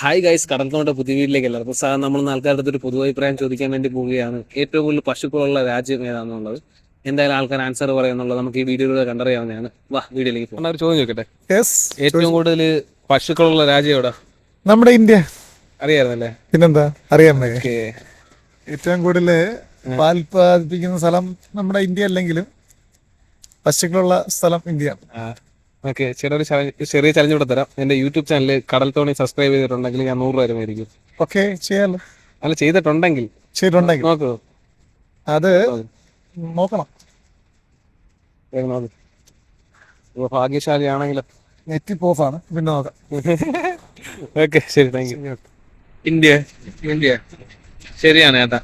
Hi guys കടന്നോണ്ട പുതിയ വീട്ടിലേക്ക് എല്ലാവർക്കും. സാർ നമ്മൾ ആൾക്കാരുടെ അടുത്ത് ഒരു പൊതു അഭിപ്രായം ചോദിക്കാൻ വേണ്ടി പോവുകയാണ്. ഏറ്റവും കൂടുതൽ പശുക്കളുള്ള രാജ്യം ഏതാണെന്നുള്ളത് എന്തായാലും ആൾക്കാർ ആൻസർ പറയുന്നുള്ളത് നമുക്ക് ഈ വീഡിയോയിലൂടെ കണ്ടറിയാവുന്നതാണ്. വാ വീഡിയോയിലേക്ക് പോകാം ഒരു ചോദ്യം ചോദിക്കട്ടെ? യെസ് ഏറ്റവും കൂടുതൽ പശുക്കളുള്ള രാജ്യം എവിടെ? നമ്മുടെ ഇന്ത്യ. അറിയായിരുന്നല്ലേ? പിന്നെന്താ? വയ്യ ഏറ്റവും കൂടുതൽ പാൽപാദിപ്പിക്കുന്ന സ്ഥലം നമ്മുടെ ഇന്ത്യ അല്ലെങ്കിലും പശുക്കളുള്ള സ്ഥലം ഇന്ത്യ. ഓക്കെ ചെറിയൊരു ഒരു ചെറിയ ചലഞ്ച് കൂടെ തരാം. എന്റെ യൂട്യൂബ് ചാനൽ കടൽ തോണി സബ്സ്ക്രൈബ് ചെയ്തിട്ടുണ്ടെങ്കിൽ ഞാൻ നൂറ് രൂപ മേടിക്കും. ഓക്കെ ചെയ്യാലോ. അല്ല ചെയ്തിട്ടുണ്ടെങ്കിൽ. ചെയ്തിട്ടുണ്ടെങ്കിൽ. നോക്കൂ. അത് നോക്കണം. വേഗം നോക്ക്. ഇപ്പൊ ഭാഗ്യശാലിയാണെങ്കിലോ. നെറ്റ് ആണ്. പിന്നെ നോക്കാം. ഓക്കെ ശരി താങ്ക് യു ഇന്ത്യ ഇന്ത്യ. ശരിയാണ് ഇത്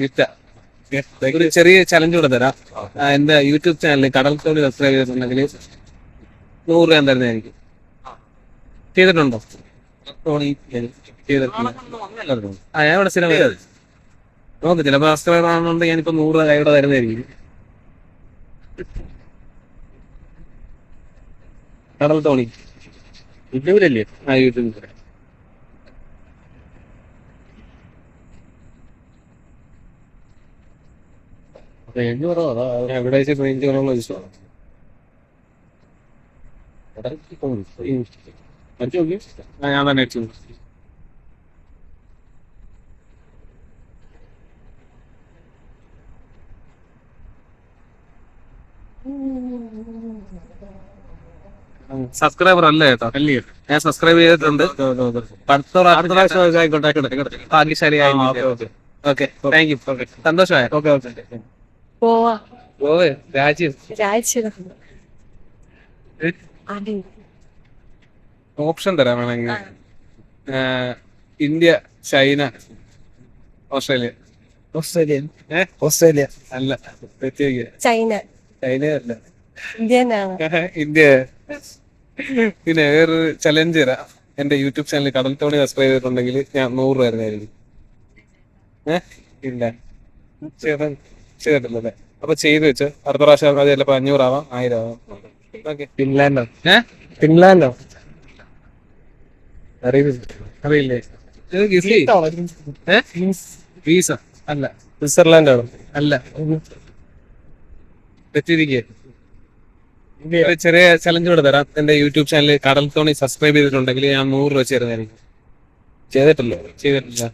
വിറ്റ. ഒരു ചെറിയ ചലഞ്ച് കൂടെ തരാം. എന്റെ യൂട്യൂബ് ചാനലിൽ കടൽ തോണി സബ്സ്ക്രൈബ് ചെയ്തിട്ടുണ്ടെങ്കിൽ നൂറ് രൂപ തരുന്നതായിരിക്കും ചെയ്തിട്ടുണ്ടോ? ആ ഞാൻ ഇവിടെ സ്ഥിരം വരാം. നോക്ക് ചിലപ്പോ സബ്സ്ക്രൈബർ ആണെന്നുണ്ടെങ്കിൽ ഞാനിപ്പോ നൂറ് രൂപ കൈയുടെ തരുന്നതായിരിക്കും. കടൽ തോണി. യൂട്യൂബിലല്ലേ? ആ യൂട്യൂബിൽ റേഞ്ച് കുറവാണ് എവിടെ വെച്ച് റേഞ്ച് കുറവുള്ള വിഷയമാണ് ഞാൻ തന്നെ അടിച്ചു സബ്സ്ക്രൈബർ അല്ല കേട്ടോ ഞാൻ സബ്സ്ക്രൈബ് ചെയ്തിട്ടുണ്ട്. അടുത്ത പ്രാ- അടുത്ത പ്രാവശ്യം ഭാഗ്യശാലിയായി. ഓക്കെ താങ്ക് യു സന്തോഷമായ? ഓക്കെ ഓക്കെ പോവാ. ഗോവ രാജ്യം. രാജ്യം. ഓപ്ഷൻ തരാം വേണമെങ്കിൽ. India China Australia. Australia Australia. അല്ല ചൈന. ചൈന അല്ല. ഇന്ത്യ പിന്നെ വേറൊരു ചലഞ്ച് തരാം. എന്റെ യൂട്യൂബ് ചാനൽ കടൽ തോണി സബ്സ്ക്രൈബ് ചെയ്തിട്ടുണ്ടെങ്കിൽ ഞാൻ നൂറ് രൂപ തരുന്നതായിരിക്കും. ഏഹ് ഇല്ല. ചെയ്ത ചെയ്തിട്ടില്ലല്ലേ അപ്പൊ ചെയ്ത് വെച്ച് അടുത്ത പ്രാവശ്യം അത് ചിലപ്പോ അഞ്ഞൂറാവാം ആയിരം ആവാം ഓക്കെ. ഫിൻലാൻഡോ? ഏഹ് ഫിൻലാൻഡോ? അറിയില്ല. ഇത്? വീസ അല്ല. സ്വിറ്റ്സർലാൻഡ് ആണോ അല്ല തെറ്റിരിക്കേ ഒരു ചെറിയ ചലഞ്ച് കൂടെ തരാം. എന്റെ യൂട്യൂബ് ചാനൽ കടൽ തോണി സബ്സ്ക്രൈബ് ചെയ്തിട്ടുണ്ടെങ്കിൽ ഞാൻ നൂറ് രൂപ ചേരുന്നതായിരിക്കും. ചെയ്തിട്ടില്ല? ചെയ്തിട്ടില്ല.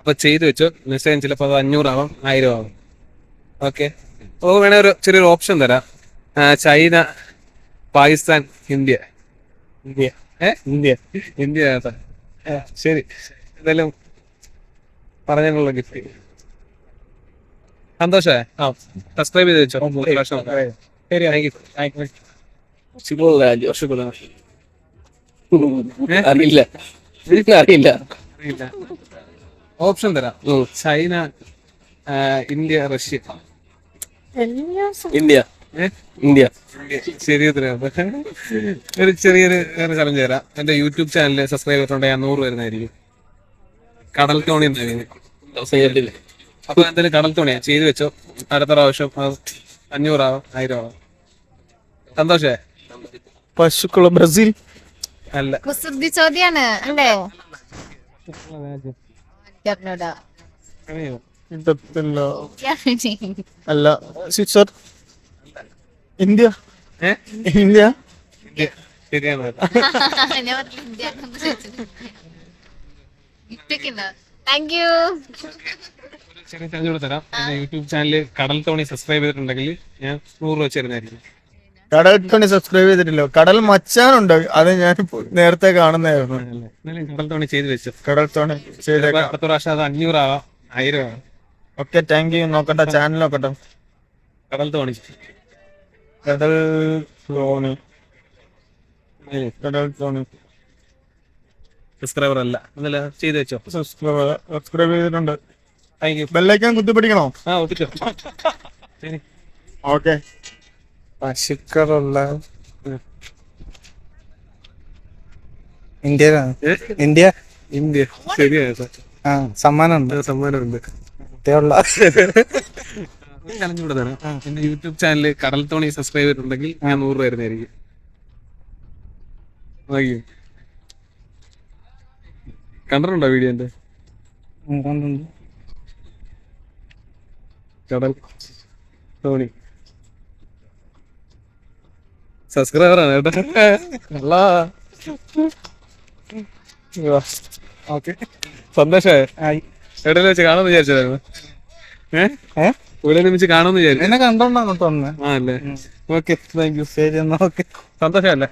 അപ്പൊ ചെയ്തു വെച്ചു മെസ്സേജ് ചിലപ്പോ അത് അഞ്ഞൂറാവാം ആയിരം ആവാം ഓക്കെ. നമുക്ക് വേണേ ഒരു ചെറിയൊരു ഓപ്ഷൻ തരാം. China Pakistan India. ഇന്ത്യ. ഏ? ഇന്ത്യ. ഇന്ത്യ ശരി. എന്തായാലും പറഞ്ഞതിനുള്ള ഗിഫ്റ്റ്. സന്തോഷേ ആ സബ്സ്ക്രൈബ് ചെയ്ത് വെച്ചോ. ശരി Thank you. ഏ? അറിയില്ല. അറിയില്ല. അറിയില്ല. ഓപ്ഷൻ തരാം. China India Russia. India? India. ശരി ഒരു ചെറിയൊരു ചലഞ്ച് തരാം. എന്റെ യൂട്യൂബ് ചാനലിൽ സബ്സ്ക്രൈബ് ചെയ്തിട്ടുണ്ട് ഞാൻ നൂറ് വരുന്നതായിരിക്കും. കടൽ തോണി കേട്ടില്ല? അപ്പൊ എന്തായാലും കടൽ തോണിയാ. ചെയ്തു വെച്ചോ. അടുത്ത പ്രാവശ്യം അഞ്ഞൂറാവും ആയിരം ആവും സന്തോഷേ? പശുക്കള ബ്രസീൽ. അല്ല. കുസൃതി ചോദ്യാണ്. അല്ലേ? എനിക്കറിഞ്ഞൂടാ. അല്ല സ്വിറ്റ്സർ. ഇന്ത്യ? ഇന്ത്യ. ശരിയാണ്. ചെറിയ കൂടെ തരാം. എന്റെ യൂട്യൂബ് ചാനൽ കടൽ തോണി സബ്സ്ക്രൈബ് ചെയ്തിട്ടുണ്ടെങ്കിൽ ഞാൻ നൂറ് രൂപ ചേരുന്നതായിരിക്കും. കടൽ തോണി സബ്സ്ക്രൈബ് ചെയ്തിട്ടില്ല. കടൽ മച്ചാനുണ്ട്. അത് ഞാൻ നേരത്തെ കാണുന്നതായിരുന്നു? എന്നാലും കടൽ തോണി ചെയ്തു വെച്ചു. കടൽ തോണി ചെയ്ത ചെയ്തേക്കാം. അടുത്ത പ്രാവശ്യം അത് അഞ്ഞൂറാവാം. ആയിരം ആവാം. ഓക്കെ താങ്ക് യു നോക്കട്ടെ ചാനൽ നോക്കട്ടെ കടൽ തോണി. കടൽ തോണി. കടൽ തോണി. സബ്സ്ക്രൈബർ അല്ല. എന്നല്ല ചെയ്തു വെച്ചോ. സബ്സ്ക്രൈബർ സബ്സ്ക്രൈബ് ചെയ്തിട്ടുണ്ട്. താങ്ക് യു ബെല്ലൈക്കൻ കുത്തിപ്പിടിക്കണോ? ആ ഒത്തിച്ചോ ശരി. ഓക്കെ. പശുക്കളുള്ള ഇന്ത്യയിലാണ്? ഇന്ത്യ? ഇന്ത്യ. ശരിയാണ് സമ്മാനമുണ്ട്. സമ്മാനമുണ്ട്. ചലഞ്ച് തരാം എന്റെ യൂട്യൂബ് ചാനൽ കടൽ തോണി സബ്സ്ക്രൈബ് ചെയ്തിട്ടുണ്ടെങ്കിൽ ഞാൻ നൂറ് രൂപ തരുന്നതായിരിക്കും. കണ്ടിട്ടുണ്ടോ വീഡിയോ എന്റെ കടൽ തോണി സബ്സ്ക്രൈബർ ആണ് കേട്ടോ. ഓക്കെ. സന്തോഷമായ എവിടെയെങ്കിലും വെച്ച് കാണുമെന്ന് വിചാരിച്ചതായിരുന്നു. ഏഹ് എവിടെയെങ്കിലും വെച്ച് കാണുമെന്ന് വിചാരിച്ചു. എന്നെ കണ്ടോണ്ടാണ് തോന്നുന്നത് ആ അല്ലേ? ഓക്കെ താങ്ക് യു ശരി എന്നാ ഓക്കെ. സന്തോഷമല്ലേ?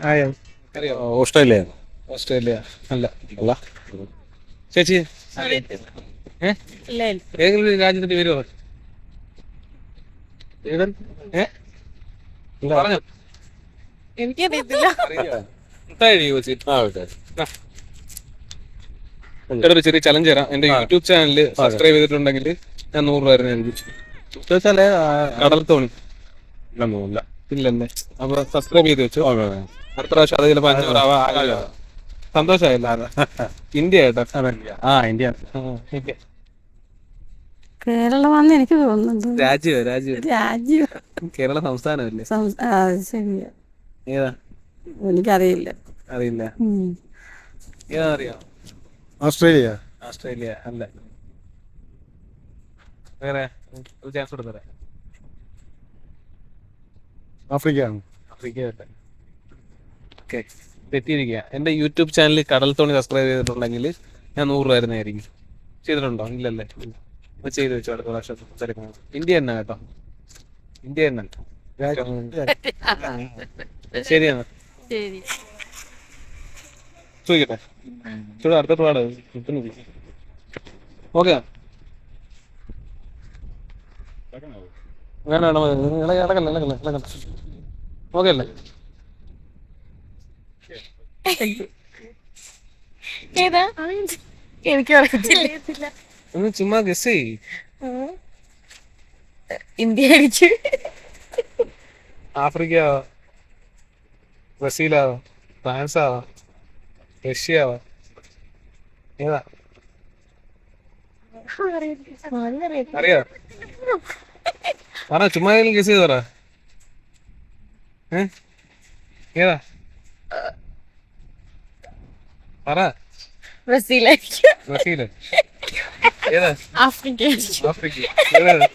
ഓസ്ട്രേലിയ. ഓസ്ട്രേലിയ. അല്ല. അല്ല. ചേച്ചി? ഏ? ഇല്ല ഏതെങ്കിലും ഒരു രാജ്യത്തിന്റെ പേര് പറ. ഏതൻ ഏ? പറഞ്ഞോ. എനിക്കറിയത്തില്ല. താഴെ ചോദിച്ചു ആ ഓക്കെ ഒരു ചെറിയ ചലഞ്ച് തരാം. എന്റെ യൂട്യൂബ് ചാനൽ സബ്സ്ക്രൈബ് ചെയ്തിട്ടുണ്ടെങ്കിൽ ഞാൻ നൂറ് രൂപ എനിക്ക് വെച്ചാലേ കടൽ തോണി. ഇല്ല ഇല്ലല്ലേ? അപ്പൊ സബ്സ്ക്രൈബ് ചെയ്ത് വെച്ചു. അടുത്ത പ്രാവശ്യം അത് ചിലപ്പോ അഞ്ഞൂറാവാ. സന്തോഷമായില്ല. ഇന്ത്യ കേട്ടോ ആ ഇന്ത്യ. കേരളമാണെന്ന് എനിക്ക് തോന്നുന്നത് രാജ്യോ രാജ്യോ രാജ്യോ കേരള സംസ്ഥാനമല്ലേ? ആ, ശരിയാ. ഏതാ? എനിക്കറിയില്ല. അറിയില്ല. ഏതാ അറിയാം? ഓസ്ട്രേലിയ ഓസ്ട്രേലിയ അല്ല? വേറെ ഒരു ചാൻസ് കൊടുത്തരാം ആഫ്രിക്ക ആണ് ആഫ്രിക്ക ഓക്കെ തെറ്റിയിരിക്കുക എന്റെ യൂട്യൂബ് ചാനൽ കടൽ തോണി സബ്സ്ക്രൈബ് ചെയ്തിട്ടുണ്ടെങ്കിൽ ഞാൻ നൂറ് രൂപ തരുന്നതായിരിക്കും. ചെയ്തിട്ടുണ്ടോ? ഇല്ലല്ലേ. അപ്പൊ ചെയ്ത് വെച്ചു അടുത്ത പ്രാവശ്യം. സംസാരിക്കണം ഇന്ത്യ തന്നെ കേട്ടോ. ഇന്ത്യ തന്നെ. ശരിയാണ് ശരി. ചോദിക്കട്ടെ? ചൂട് അടുത്ത പാട് ഓക്കെ. വേണം വേണം ഇളക ഇളകല്ല ഇളകല്ല ഇളകല്ല ഓക്കെ അല്ലേ? എനിക്ക് ഒന്ന് ചുമ്മാ ഗസ് ചെയ്യ്. ഇന്ത്യ അടിച്ച് ആഫ്രിക്ക ബ്രസീലാ ഫ്രാൻസാ. റഷ്യ ഏതാ? അറിയാ? പറ ചുമ്മാ ഗസ് ചെയ്ത് പറ. ഏതാ? പറ. ബ്രസീലായിരിക്കും. ബ്രസീൽ. ഏതാ? ആഫ്രിക്ക. ആഫ്രിക്ക. ഏതാ?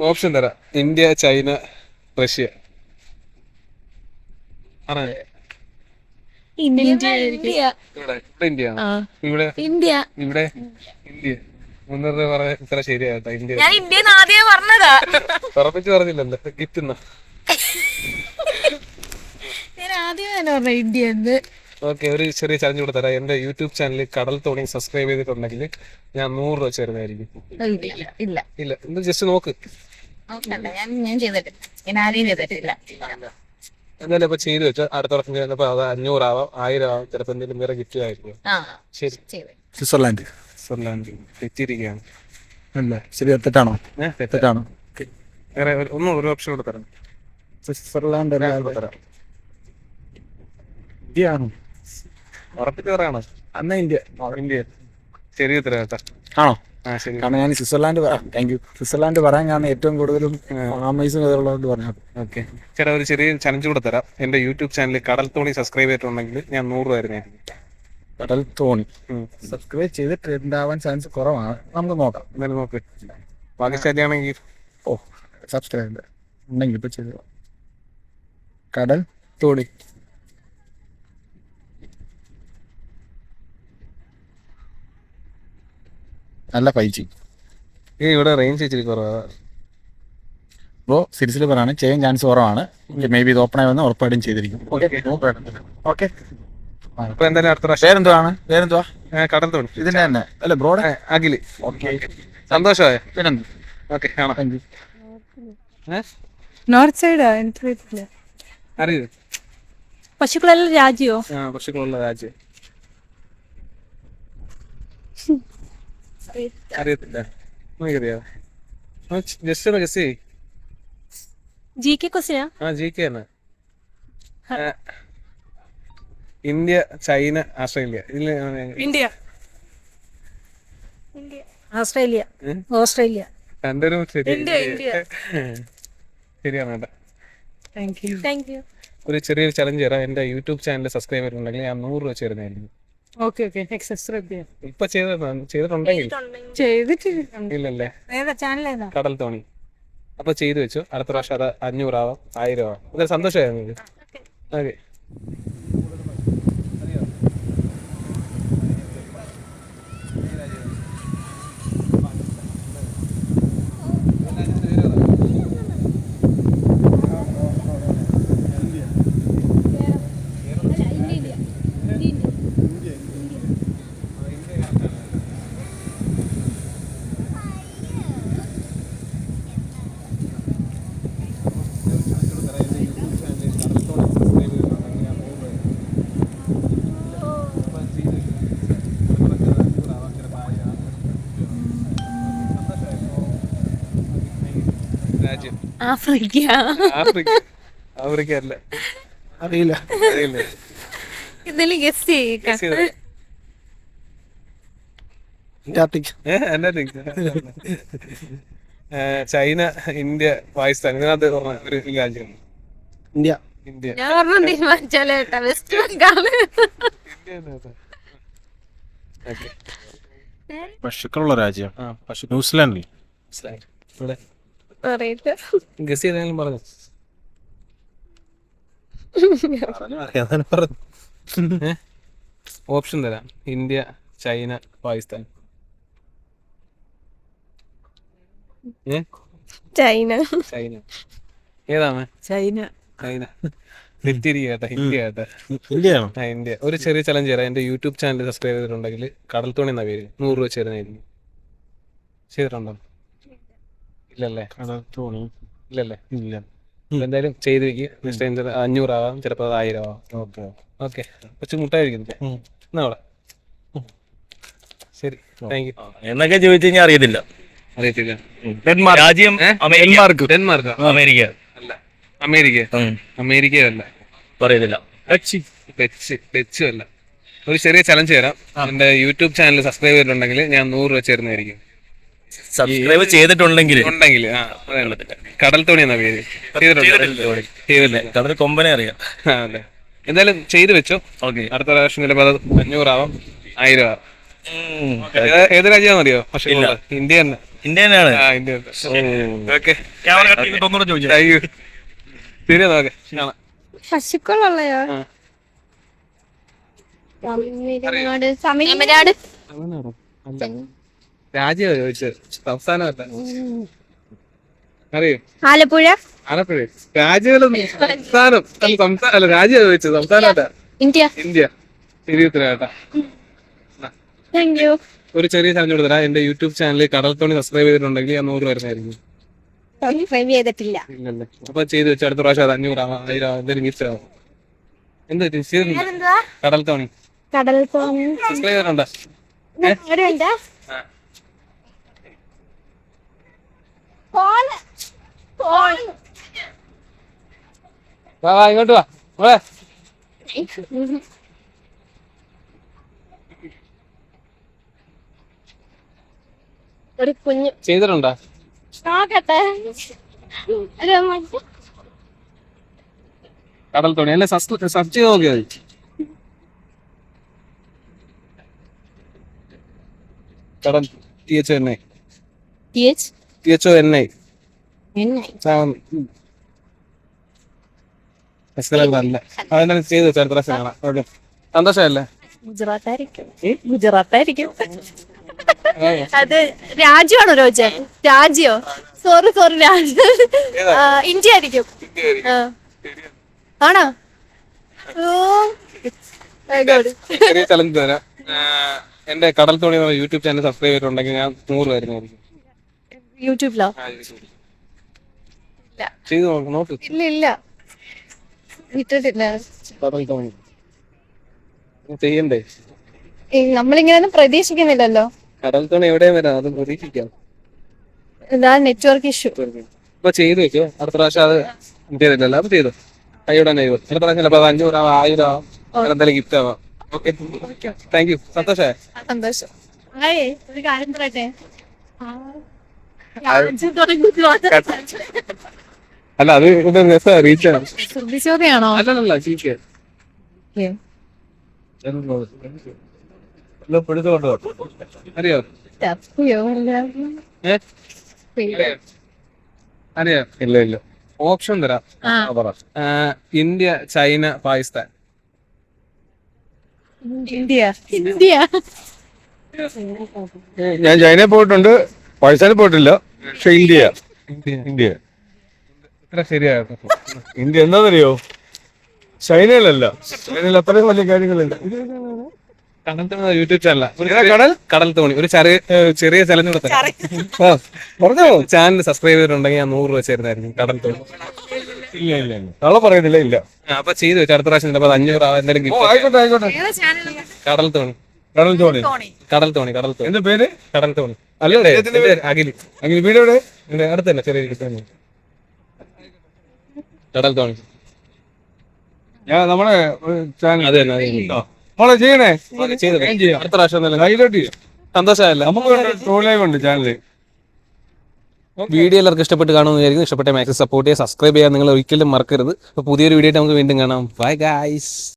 ഓപ്ഷൻ തരാം. India China Russia. പറ. India India. ഇവിടെ ഇന്ത്യ. ഇവിടെ. ഇന്ത്യ. മുന്നൂറ് രൂപ പറഞ്ഞ ഇത്ര ശരിയാട്ടോ ഇന്ത്യ. ഞാൻ ആദ്യമേ പറഞ്ഞതാ. ഉറപ്പിച്ച് പറഞ്ഞില്ലല്ലോ ഗിഫ്റ്റ് എന്നാ ഞാൻ ആദ്യമേ തന്നെ പറഞ്ഞ ഇന്ത്യ എന്ന് ഓക്കെ ഒരു ചെറിയ ചലഞ്ച് കൂടെ തരാം. എന്റെ യൂട്യൂബ് ചാനലിൽ കടൽ തോണി സബ്സ്ക്രൈബ് ചെയ്തിട്ടുണ്ടെങ്കിൽ ഞാൻ നൂറ് രൂപ ചേരുന്നതായിരിക്കും. ഇല്ല ഇല്ല. ജസ്റ്റ് നോക്ക്. ഞാൻ ചെയ്തിട്ടില്ല. ഞാൻ ആരെയും ചെയ്തിട്ടില്ല. എന്തായാലും ഇപ്പൊ ചെയ്തു വെച്ചു. അടുത്ത വർഷം ചെയ്യുന്നപ്പോ അത് അഞ്ഞൂറാവാം ആയിരം ആവാം ചിലപ്പോ എന്തെങ്കിലും വേറെ ഗിഫ്റ്റ് ആയിരിക്കും. ശരി. സ്വിറ്റ്സർലാൻഡ്. സ്വിറ്റ്സർലാൻഡ്. തെറ്റിയിരിക്കുകയാണ്. അല്ല? ശരി തെറ്റാണോ? ഏഹ് തെറ്റാ. തെറ്റാണോ വേറെ ഒന്നും ഒരു ഓപ്ഷൻ കൂടെ തരാം. സ്വിറ്റ്സർലാൻഡ് തരാം. ഇന്ത്യ ആണോ ഉറപ്പിച്ച് പറയണോ. അന്ന ഇന്ത്യ. ഇന്ത്യ. ശരി ഉത്തരം ആണോ? കാരണം ഞാൻ സ്വിറ്റ്സർലാൻഡ് താങ്ക് യു സ്വിറ്റ്സർലാൻഡ് പറയാൻ കാരണം ഏറ്റവും കൂടുതലും അമേസിംഗ് ഉള്ളതുകൊണ്ട് പറഞ്ഞു ഓക്കെ. ചേട്ടാ ഒരു ചെറിയ ചലഞ്ച് കൂടെ തരാം. എന്റെ യൂട്യൂബ് ചാനൽ കടൽ തോണി സബ്സ്ക്രൈബ് ചെയ്തിട്ടുണ്ടെങ്കിൽ ഞാൻ നൂറ് രൂപ തരുന്നതായിരിക്കും കടൽ തോണി. സബ്സ്ക്രൈബ് ചെയ്തിട്ടുണ്ടാവാൻ ചാൻസ് കുറവാണ്. നമുക്ക് നോക്കാം. എന്തായാലും നോക്ക്. പാകിസ്ഥാനിയാണെങ്കിൽ ഓ സബ്സ്ക്രൈബ് ഉണ്ടെങ്കിൽ ഇപ്പൊ ചെയ്തു കടൽ തോണി. നല്ല ഫൈവ് ജി ഇവിടെ റേഞ്ച് ഇച്ചിരി കുറവാ. അപ്പോൾ സിരിസിൽ പറയാണ് ചെയ്യാൻ ചാൻസ് കുറവാണ്. മേ ബി ഇത് ഓപ്പൺ ആയി വന്ന് ഉറപ്പായിട്ടും ചെയ്തിരിക്കും. ഓക്കെ എന്തായാലും അടുത്ത പ്രാവശ്യം. പേരെന്തുവാണ് പേരെന്തുവാ ഏ, കടൽ തോണി ഇതിന്റെ തന്നെ. അല്ല ബ്രോഡ് ഏ, അഖിൽ. ഓക്കെ സന്തോഷമായ? പിന്നെന്ത്? ഓക്കെ ആണോ? താങ്ക് യു ഏ? നോർത്ത് സൈഡാ എനിക്കറിയത്തില്ല അറിയോ? പശുക്കളെല്ലാം രാജ്യോ? പശുക്കളുള്ള രാജ്യം. അറിയത്തില്ല. എനിക്കറിയാം ജസ്റ്റ് ഒന്ന് ഗസ് ചെയ്യ്. ജി കെ ക്വസ്റ്റിനാ ആ? ജി കെ തന്നെ. ഇന്ത്യ ചൈന ഓസ്ട്രേലിയ ഇതിൽ ഇന്ത്യ. ഓസ്ട്രേലിയ? ഓസ്ട്രേലിയ. രണ്ടുപേരും ശരി. India, India. ശരിയാണ് കേട്ടോ. താങ്ക് യു താങ്ക് യു ഒരു ചെറിയൊരു ചലഞ്ച് തരാം. എന്റെ യൂട്യൂബ് ചാനൽ സബ്സ്ക്രൈബർ ഉണ്ടെങ്കിൽ ഞാൻ നൂറ് രൂപ ചേരുന്നതായിരിക്കും. Okay okay. എക്സസ് ഇപ്പൊ ചെയ്തിട്ടുണ്ടെങ്കിൽ ഇല്ലല്ലേ. കടൽ തോണി. അപ്പൊ ചെയ്തു വെച്ചു. അടുത്ത പ്രാവശ്യം അത് അഞ്ഞൂറാവാം ആയിരം ആവാം സന്തോഷമായിരുന്നു. ഓക്കെ. ആഫ്രിക്ക. ആഫ്രിക്ക. ആഫ്രിക്ക അല്ല. അറിയില്ല. അറിയില്ല. എന്തെങ്കിലും ഗസ് ചെയ്യുക Guess ചെയ്തോ. അന്റാർട്ടിക് ഏ, എന്നാ think? ഏ, ചൈന ഇന്ത്യ പാകിസ്ഥാൻ. ഇതിനകത്ത് ഒരു രാജ്യം. ഇന്ത്യ. ഇന്ത്യ. ഞാൻ തീരുമാനിച്ചാലേ കേട്ടാ. വെസ്റ്റ് ബംഗാൾ. പശുക്കളുള്ള രാജ്യം. ന്യൂസിലാൻഡിൽ. പറയട്ടെ ഗസ് ചെയ്തെങ്കിലും പറഞ്ഞു? പറഞ്ഞു. ഓപ്ഷൻ തരാം. India China Pakistan. ഏ? ചൈന. ചൈന. ഏതാണ്? ചൈന. ചൈന. തെറ്റിരിക്കുക കേട്ടോ ഇന്ത്യ കേട്ടോ. ഇന്ത്യയാണോ ഇന്ത്യ. ഒരു ചെറിയ ചലഞ്ച് തരാം. എന്റെ യൂട്യൂബ് ചാനൽ സബ്സ്ക്രൈബ് ചെയ്തിട്ടുണ്ടെങ്കിൽ കടൽ തോണി എന്ന പേര് നൂറ് രൂപ ചേരുന്നതായിരിക്കും. ചെയ്തിട്ടുണ്ടോ? ഇല്ലല്ലേ? തോണി ഇല്ലല്ലേ? ഇല്ല. എന്തായാലും ചെയ്ത് വെക്ക്. നെക്സ്റ്റ് ടൈം അഞ്ഞൂറാവാം. ചിലപ്പോൾ അത് ആയിരം ആവാം ഓക്കെ. ഓക്കെ. കൊച്ചു മുട്ടായിരിക്കുന്നു എന്നാ അവിടെ? ശരി. താങ്ക് യു എന്നൊക്കെ ചോദിച്ചു കഴിഞ്ഞാൽ അറിയത്തില്ല. അറിയത്തില്ല. ഡെൻമാർക്ക്. രാജ്യം ഏ? ഡെൻമാർക്ക്. ഡെൻമാർക്ക്? അമേരിക്ക. അല്ല. അമേരിക്ക. ഉം, അമേരിക്ക അല്ല പറയത്തില്ല. ഡച്ച് ഡച്ച് അല്ല ഒരു ചെറിയ ചലഞ്ച് തരാം. എന്റെ യൂട്യൂബ് ചാനൽ സബ്സ്ക്രൈബ് ചെയ്തിട്ടുണ്ടെങ്കിൽ ഞാൻ നൂറ് രൂപ ചേരുന്നതായിരിക്കും സബ്സ്ക്രൈബ് ചെയ്തിട്ടുണ്ടെങ്കിൽ ഉണ്ടെങ്കിൽ. കടൽ തോണി എന്ന പേര്. ചെയ്തിട്ടുണ്ട്. കടൽ കൊമ്പനെ അറിയാം. അതെ. എന്തായാലും ചെയ്തു വെച്ചോ. ഓക്കെ. അടുത്ത പ്രാവശ്യം ചിലപ്പോൾ അത് അഞ്ഞൂറാവാം ആയിരം ആവാം ഏത്- ഏത് രാജ്യമാണെന്ന് അറിയോ പക്ഷേ ഇന്ത്യ തന്നെ. ഇന്ത്യ തന്നെയാണ് ആ ഇന്ത്യ ഓക്കെ. ശരി നോക്കെ. പശുക്കളുള്ളയോ. തമിഴ്നാട്. തമിഴ്നാട്. രാജ്യം ചോദിച്ചത്? സംസ്ഥാനമല്ല. അറിയോ? ആലപ്പുഴ? ആലപ്പുഴ. രാജ്യമല്ല സംസ്ഥാനം. സംസ്ഥാനം അല്ല രാജ്യം ചോദിച്ചത്. സംസ്ഥാനമല്ല. ഇന്ത്യ. ഇന്ത്യ. ശരി ഉത്തരവാട്ടാ താങ്ക് യു ഒരു ചെറിയ ചലഞ്ച് കൊടുത്തരാ. എന്റെ യൂട്യൂബ് ചാനൽ കടൽ തോണി സബ്സ്ക്രൈബ് ചെയ്തിട്ടുണ്ടെങ്കിൽ ഞാൻ നൂറ് വരുന്നതായിരിക്കും. സബ്സ്ക്രൈബ് ചെയ്തിട്ടില്ല. ഇല്ലല്ലേ. അപ്പൊ ചെയ്ത് വെച്ച് അടുത്ത പ്രാവശ്യം അത് അഞ്ഞൂറാവാം ആയിരം ആവാം, എന്തെങ്കിലും ഗിഫ്റ്റ് ആവാം. എന്താ കടൽ തോണി കടൽ തോണി സബ്സ്ക്രൈബ് ചെയ്തിട്ടുണ്ടോ ഒരു മിനിറ്റ് ആ. കോൾ കോൾ വാ വാ ഇങ്ങോട്ട് വാ. മോളെ. ഒരു കുഞ്ഞു. ചെയ്തിട്ടുണ്ടോ? നോക്കട്ടെ. കടൽ തോണി. അല്ലെ സെർച്ച് ചെയ്ത് നോക്കിയാൽ മതി. കടൽ T H I TH? T H O N I NI. അല്ല? അതെന്താണ് ചെയ്ത് വെച്ചാൽ അടുത്ത പ്രാവശ്യം കാണാം ഓക്കെ. സന്തോഷമല്ലേ? ഗുജറാത്തായിരിക്കും. ഗുജറാത്തായിരിക്കും. അത് രാജ്യമാണോ രോജ രാജ്യോ? സോറി സോറി രാജ്യം ഇന്ത്യ ആയിരിക്കും. ആണോ. ചെറിയ ചലഞ്ച് തരാം. എന്റെ കടൽ തോണി യൂട്യൂബ് ചാനൽ സബ്സ്ക്രൈബ് ചെയ്തിട്ടുണ്ടെങ്കിൽ ഞാൻ നൂറ് വരുന്നതായിരിക്കും. യൂട്യൂബിലോ? ഇല്ല. ഇല്ല ഇട്ടിട്ടില്ല. ചെയ്യണ്ടേ? നമ്മളിങ്ങനെയൊന്നും പ്രതീക്ഷിക്കുന്നില്ലല്ലോ. കടൽ തോണി എവിടെയും വരാം അത് പ്രതീക്ഷിക്കാം. ഇതാ നെറ്റ്വർക്ക് ഇഷ്യൂ. ഇപ്പൊ ചെയ്ത് വെച്ചോ. അടുത്ത പ്രാവശ്യം അത് ചെയ്തില്ലല്ലോ അപ്പൊ ചെയ്തു. കൈയോടെ തന്നെ ചെയ്തു അടുത്ത പ്രാവശ്യം ചിലപ്പോൾ അത് അഞ്ഞൂറാവാം ആയിരം ആവാം അങ്ങനെ എന്തെങ്കിലും ഗിഫ്റ്റ് ആവാം. ഓക്കെ. താങ്ക് യു സന്തോഷേ. സന്തോഷം ഒരു കാര്യം പറയട്ടെ ആ, രാജ്യം തുടങ്ങി ഗുജറാത്ത് അല്ല അത് ഇത് രസാ റീച്ച് ആണ്. ശ്രദ്ധിച്ചോതെയാണോ അല്ലല്ല ചീക്ക് അറിയോ? ഇല്ല. ഇല്ല ഓപ്ഷൻ തരാം. India China Pakistan. India. India. ഞാൻ ചൈനയിൽ പോയിട്ടുണ്ട്. പാകിസ്ഥാനിൽ പോയിട്ടില്ല. പക്ഷെ ഇന്ത്യ. ഇന്ത്യ. ഇന്ത്യ. ഇത്ര ശരിയായിരുന്നു. ഇന്ത്യ എന്താണെന്നറിയോ ചൈനയിലല്ല. ചൈനയിൽ അത്രയും വലിയ കാര്യങ്ങളില്ല. കടൽ തോണി യൂട്യൂബ് ചാനൽ കടൽ? കടൽ തോണി. ഒരു ചെറിയ കൂടെ പറഞ്ഞോ? ചാനൽ സബ്സ്ക്രൈബ് ചെയ്തിട്ടുണ്ടെങ്കിൽ ഞാൻ നൂറ് രൂപ ചേരുന്നായിരുന്നു കടൽ തോണി. ഇല്ല ഇല്ല പറയുന്നില്ല ഇല്ല. അപ്പൊ ചെയ്തു വെച്ചു. അടുത്ത പ്രാവശ്യം അഞ്ഞൂറ് ആവാൻ എന്തെങ്കിലും കടൽ തോണി. കടൽ തോണി. കടൽ തോണി. കടൽ തോണി എന്റെ പേര്? കടൽ തോണി. അല്ലേ അഖിൽ അങ്ങനെ വീട് എവിടെ? എന്റെ അടുത്ത് തന്നെ ചെറിയ കടൽ തോണി. ഞാൻ നമ്മളെ ചാനൽ. അതെ നമ്മളെ. ചെയ്യണേ? അടുത്ത പ്രാവശ്യം ഹൈലൈറ്റ് സന്തോഷമല്ല നമുക്ക് ട്രോളായി ഉണ്ട് ചാനൽ. വീഡിയോ എല്ലാവർക്കും ഇഷ്ടപ്പെട്ട് കാണുമെന്ന് വിചാരിക്കുന്നു. ഇഷ്ടപ്പെട്ട മാക്സിമം സപ്പോർട്ട് ചെയ്യുക സബ്സ്ക്രൈബ് ചെയ്യാൻ നിങ്ങൾ ഒരിക്കലും മറക്കരുത്. അപ്പോൾ പുതിയൊരു വീഡിയോ നമുക്ക് വീണ്ടും കാണാം. Bye guys